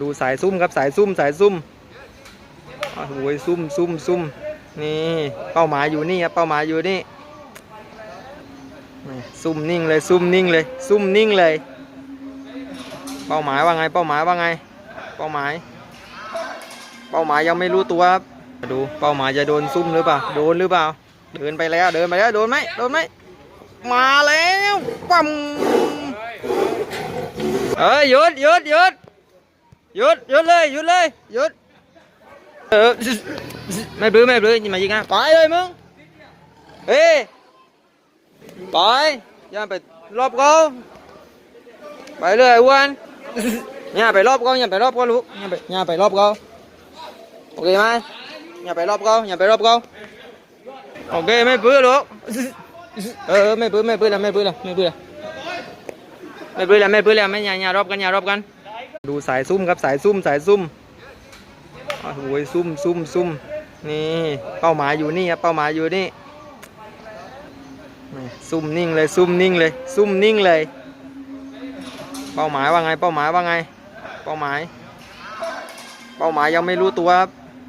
ดูสายซุ่มครับสายซุ่มสายซุ่มโอ้โหซุ่มซุ่มซุ่มนี่เป้าหมายอยู่นี่ครับเป้าหมายอยู่นี่ซุ่มนิ่งเลยซุ่มนิ่งเลยซุ่มนิ่งเลย เป้าหมายว่าไงเป้าหมายว่าไง เป้าหมาย เป้าหมายยังไม่รู้ตัวครับดูเป้าหมายจะโดนซุ่มหรือเปล่าโดนหรือเปล่า เดินไปแล้วเดินไปแล้วโดนไหมโดนไหมมาแล้วปั๊มเอ้ยหยุดหยุดหยุด หยุดหยุดเลยหยุดเลยหยุดเออไม่ปลื้มไม่ปลื้มมายิงอะไปเลยมึงเฮ้ยไปย่าไปรอบเขาไปเลยอ้วนอย่าไปรอบเขาอย่าไปรอบเขาลูกอย่าไปอย่าไปรอบเขาโอเคไหมอย่าไปรอบเขาอย่าไปรอบเขาโอเคไม่ปื้อหรอกเออไม่ปื้อไม่ปื้อแล้วไม่ปื้อแล้วไม่ปื้อแล้วไม่ปื้อแล้วไม่ปื้อแล้วไม่อย่าอย่ารอบกันอย่ารอบกัน ดูสายซุ่มครับสายซุ่มสายซุ่มโอ้โหซุ่มซุ่มซุ่มนี่เป้าหมายอยู่นี่ครับเป้าหมายอยู่นี่ซุ่มนิ่งเลยซุ่มนิ่งเลยซุ่มนิ่งเลย เป้าหมายว่าไงเป้าหมายว่าไง เป้าหมาย เป้าหมายยังไม่รู้ตัวครับ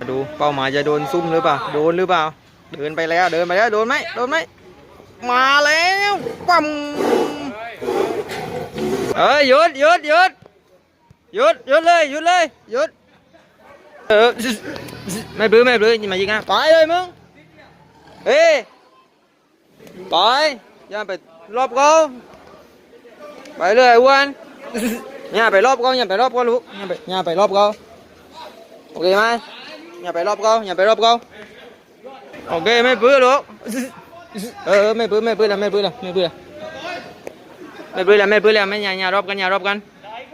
ดูเป้าหมายจะโดนซุ่มหรือเปล่าโดนหรือเปล่า เดินไปแล้วเดินไปแล้วโดนไหมโดนไหมมาแล้วปั๊มเอ้ยหยุดหยุดหยุด หยุดหยุดเลยหยุดเลยหยุดเออไม่ปลื้มไม่ปลื้มมายิงอะไปเลยมึงเฮ้ไปย่าไปรอบเขาไปเลยอ้วนย่าไปรอบเขาย่าไปรอบเขาลูกย่าไปย่าไปรอบเขาโอเคไหมย่าไปรอบเขาย่าไปรอบเขาโอเคไม่ปื้อหรอกเออไม่ปื้อไม่ปื้อแล้วไม่ปื้อแล้วไม่ปื้อแล้วไม่ปื้อแล้วไม่ปื้อแล้วไม่อย่าอย่ารอบกันอย่ารอบกัน